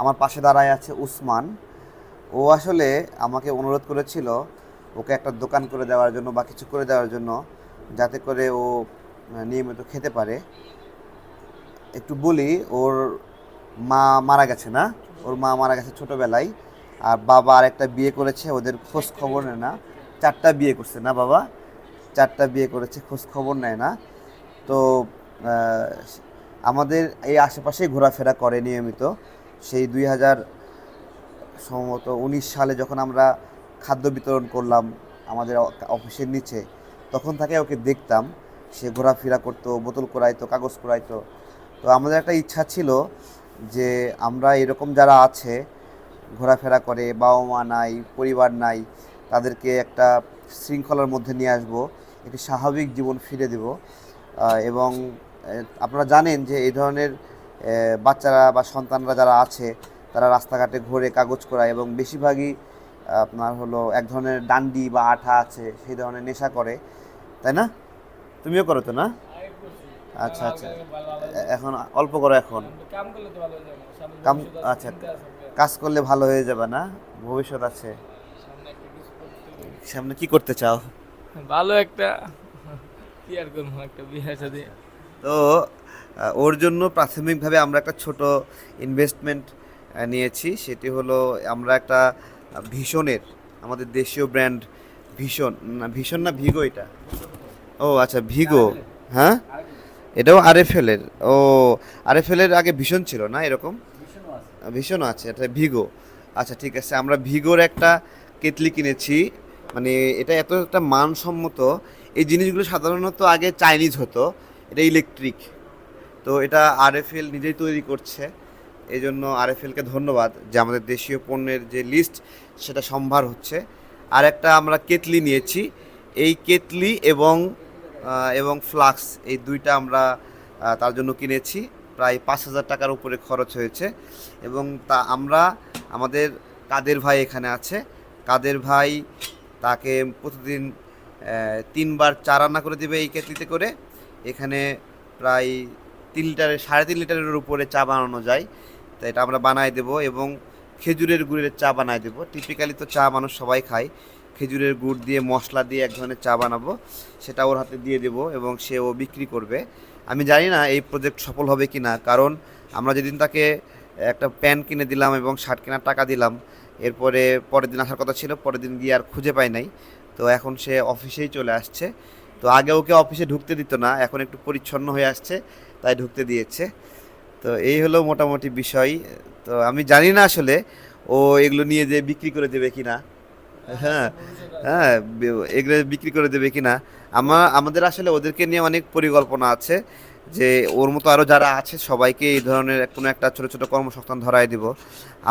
আমার পাশে দাঁড়ায় আছে উসমান। ও আসলে আমাকে অনুরোধ করেছিল ওকে একটা দোকান করে দেওয়ার জন্য বা কিছু করে দেওয়ার জন্য যাতে করে ও নিয়মিত খেতে পারে। একটু বলি, ওর মা মারা গেছে না? ওর মা মারা গেছে ছোটোবেলায়। আর বাবা আর একটা বিয়ে করেছে, ওদের খোঁজ খবর নেয় না। চারটা বিয়ে করছে না বাবা? চারটা বিয়ে করেছে, খোঁজ খবর নেয় না। তো আমাদের এই আশেপাশেই ঘোরাফেরা করে নিয়মিত। সেই দুই হাজার সম্ভবত উনিশ সালে যখন আমরা খাদ্য বিতরণ করলাম আমাদের অফিসের নিচে, তখন থেকে ওকে দেখতাম। সে ঘোরাফেরা করতো, বোতল কুড়াইতো, কাগজ কুড়াইতো। তো আমাদের একটা ইচ্ছা ছিল যে আমরা এরকম যারা আছে, ঘোরাফেরা করে, বাবা মা নাই, পরিবার নাই, তাদেরকে একটা শৃঙ্খলার মধ্যে নিয়ে আসব, একটি স্বাভাবিক জীবন ফিরে দেব। এবং আপনারা জানেন যে এই ধরনের বাচ্চারা বা সন্তানরা যারা আছে, তারা রাস্তাঘাটে ঘুরে, কাগজ করায় এবং বেশিরভাগই আপনার হলো এক ধরনের ডান্ডি বা আঠা আছে, সেই ধরনের নেশা করে, তাই না? তুমিও করো তো, না? আচ্ছা আচ্ছা। এখন অল্প করো এখন। কাম আচ্ছা কাজ করলে ভালো হয়ে যাবে না? ভবিষ্যৎ আছে। সামনে কি করতে চাও? ভালো একটা, কি আর করব, একটা বিয়ে সাথে তো ওর জন্য প্রাথমিকভাবে আমরা একটা ছোট ইনভেস্টমেন্ট নিয়েছি। সেটি হলো আমরা একটা ভীষণের আমাদের দেশীয় ব্র্যান্ড ভীষণ না ভীষণ না ভিগো এটা। ও আচ্ছা ভিগো। হ্যাঁ? এটাও আরএফএলের। ও আরএফএলের আগে ভীষণ ছিল না এরকম? ভীষণ আছে। এটা ভিগো। আচ্ছা ঠিক আছে আমরা ভিগোর একটা কেতলি কিনেছি। মানে এটা এতটা মানসম্মত। এই জিনিসগুলো সাধারণত আগে চাইনিজ হতো। এটা ইলেকট্রিক তো এটা আরএফএল নিজেই তৈরি করছে। এই জন্য আরএফএলকে ধন্যবাদ যে আমাদের দেশীয় পণ্যের যে লিস্ট সেটা সম্ভার হচ্ছে। আর একটা আমরা কেতলি নিয়েছি। এই কেতলি এবং এবং ফ্লাক্স, এই দুইটা আমরা তার জন্য কিনেছি। প্রায় পাঁচ হাজার টাকার উপরে খরচ হয়েছে। এবং তা আমরা, আমাদের কাদের ভাই এখানে আছে। কাদের ভাই তাকে প্রতিদিন তিনবার চা রান্না করে দেবে এই কেতলিতে করে। এখানে প্রায় তিন লিটারের সাড়ে তিন লিটারের উপরে চা বানানো যায়। তো এটা আমরা বানাই দেবো এবং খেজুরের গুড়ের চা বানাই দেবো। টিপিক্যালি তো চা মানুষ সবাই খায়। খেজুরের গুড় দিয়ে মশলা দিয়ে এক ধরনের চা বানাবো। সেটা ওর হাতে দিয়ে দেবো এবং সে ও বিক্রি করবে। আমি জানি না এই প্রজেক্ট সফল হবে কি না। কারণ আমরা যেদিন তাকে একটা প্যান্ট কিনে দিলাম এবং শার্ট কেনার টাকা দিলাম, এরপরে পরের দিন আসার কথা ছিল, পরের দিন গিয়ে আর খুঁজে পাই নাই। তো এখন সে অফিসেই চলে আসছে। তো আগে ওকে অফিসে ঢুকতে দিত না, এখন একটু পরিচ্ছন্ন হয়ে আসছে, তাই ঢুকতে দিয়েছে। তো এই হলো মোটামুটি বিষয়। তো আমি জানি না আসলে ও এগুলো নিয়ে যে বিক্রি করে দেবে কি না হ্যাঁ হ্যাঁ এগুলো বিক্রি করে দেবে কি না আমার, আমাদের আসলে ওদেরকে নিয়ে অনেক পরিকল্পনা আছে যে ওর মতো আরও যারা আছে সবাইকে এই ধরনের কোনো একটা ছোট ছোট কর্মসংস্থান ধরাই দিব।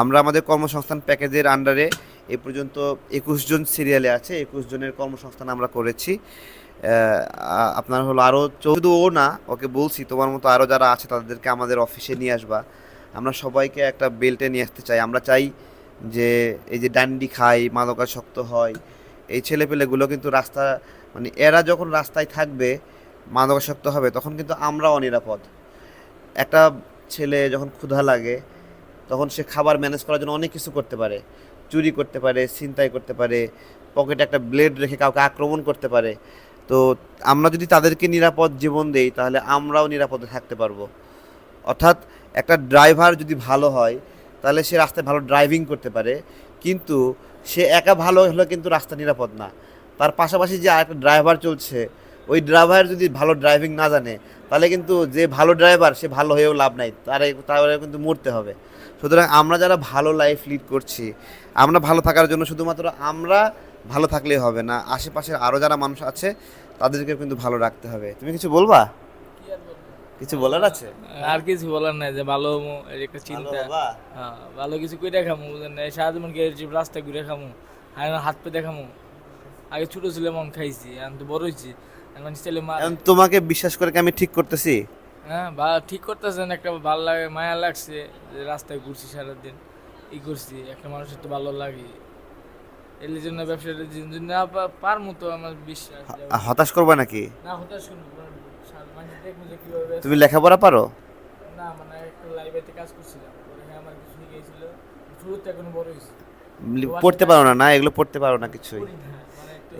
আমরা আমাদের কর্মসংস্থান প্যাকেজের আন্ডারে এ পর্যন্ত একুশ জন সিরিয়ালে আছে, একুশ জনের কর্মসংস্থান আমরা করেছি। আপনার হলো আরও শুধু ও না, ওকে বলছি, তোমার মতো আরও যারা আছে তাদেরকে আমাদের অফিসে নিয়ে আসবা। আমরা সবাইকে একটা বেল্টে নিয়ে আসতে চাই। আমরা চাই যে এই যে ডান্ডি খায় মাদকাসক্ত হয়, এই ছেলেপেলেগুলো কিন্তু রাস্তা মানে এরা যখন রাস্তায় থাকবে, মাদকাসক্ত হবে, তখন কিন্তু আমরাও অনিরাপদ। একটা ছেলে যখন ক্ষুধা লাগে, তখন সে খাবার ম্যানেজ করার জন্য অনেক কিছু করতে পারে। চুরি করতে পারে, ছিনতাই করতে পারে পকেটে একটা ব্লেড রেখে কাউকে আক্রমণ করতে পারে। তো আমরা যদি তাদেরকে নিরাপদ জীবন দেই, তাহলে আমরাও নিরাপদে থাকতে পারব। অর্থাৎ একটা ড্রাইভার যদি ভালো হয়, তাহলে সে রাস্তায় ভালো ড্রাইভিং করতে পারে, কিন্তু সে একা ভালো হলে কিন্তু রাস্তা নিরাপদ না। তার পাশাপাশি যে আরেকটা ড্রাইভার চলছে, ওই ড্রাইভার যদি ভালো ড্রাইভিং না জানে, তাহলে কিন্তু যে ভালো ড্রাইভার, সে ভালো হয়েও লাভ নাই, তার তাহলে কিন্তু মরতে হবে। সুতরাং আমরা যারা ভালো লাইফ লিড করছি, আমরা ভালো থাকার জন্য শুধুমাত্র আমরা ভালো থাকলেই হবে না। আশেপাশের আরও যারা মানুষ আছে তাদেরকে কিন্তু ভালো রাখতে হবে। তুমি কিছু বলবা? আর? কিছু বলার আছে? আর কিছু বলার নাই যে ভালো একটা চিন্তা। হ্যাঁ ভালো কিছু কইরা খামু বুঝেন না? সারাজীবন গিয়ে যে রাস্তায় ঘুরে খামু হাই হাত পেতে খামু? আগে ছোট ছিল মন খাইছি এখন তো বড় হয়েছি এখন ছেলে মা তোমাকে বিশ্বাস করে কি আমি ঠিক করতেছি? হ্যাঁ বা ঠিক করতেছেন একটা ভালো লাগে মায়া লাগছে যে রাস্তায় ঘুরছি সারাদিন ই করছি একটা মানুষের তো ভালো লাগে। এর জন্য ব্যবসাটা যদি না পা- পারমু তো আমার বিশ্বাস হতাশ করবা নাকি? না হতাশ কীভাবে তুমি লেখাপড়া পারো? না মানে একটা লাইব্রেরিতে কাজ করছিলাম। পরে আমার কিছু শিখেছি ছিল শুরুতে এখন বড় হয়েছে। পড়তে পারো না না? এগুলো পড়তে পারো না কিছুই। মানে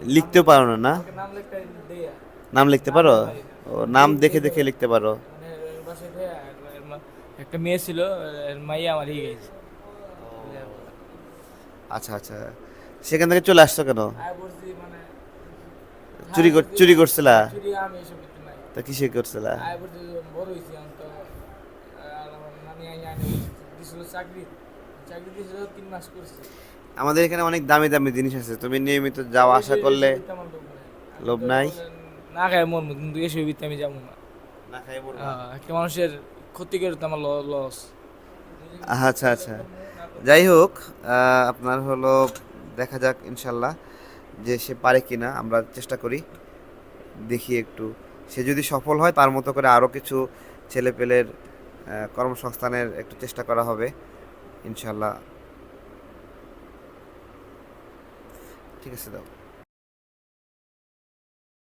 লিখতেও পারো না না? নাম লিখতে দেয়া। নাম লিখতে পারো? ও নাম দেখে দেখে লিখতে পারো। মানে একটা মেয়ে ছিল এর মাইয়া আমার হয়ে গেছে। আচ্ছা আচ্ছা। সেখান থেকে চলে আসছো কেন? মানে চুরি কর- চুরি করছিলা? চুরি নাই। তা কিসে করছিলা? আমাদের এখানে অনেক দামি দামি জিনিস আছে। তুমি নিয়মিত যাওয়া আসা করলে লোভ নাই। না খাই মন কিন্তু এসব ভিত্তি আমি যাব না। না খাই আহ, একটা মানুষের ক্ষতি করে তো আমার লস। আচ্ছা আচ্ছা। যাই হোক আপনার হলো দেখা যাক, ইনশাল্লাহ, যে সে পারে কি না আমরা চেষ্টা করি, দেখি একটু। সে যদি সফল হয়, তার মতো করে আরও কিছু ছেলেপেলের কর্মসংস্থানের একটু চেষ্টা করা হবে, ইনশাল্লাহ। ঠিক আছে দাও।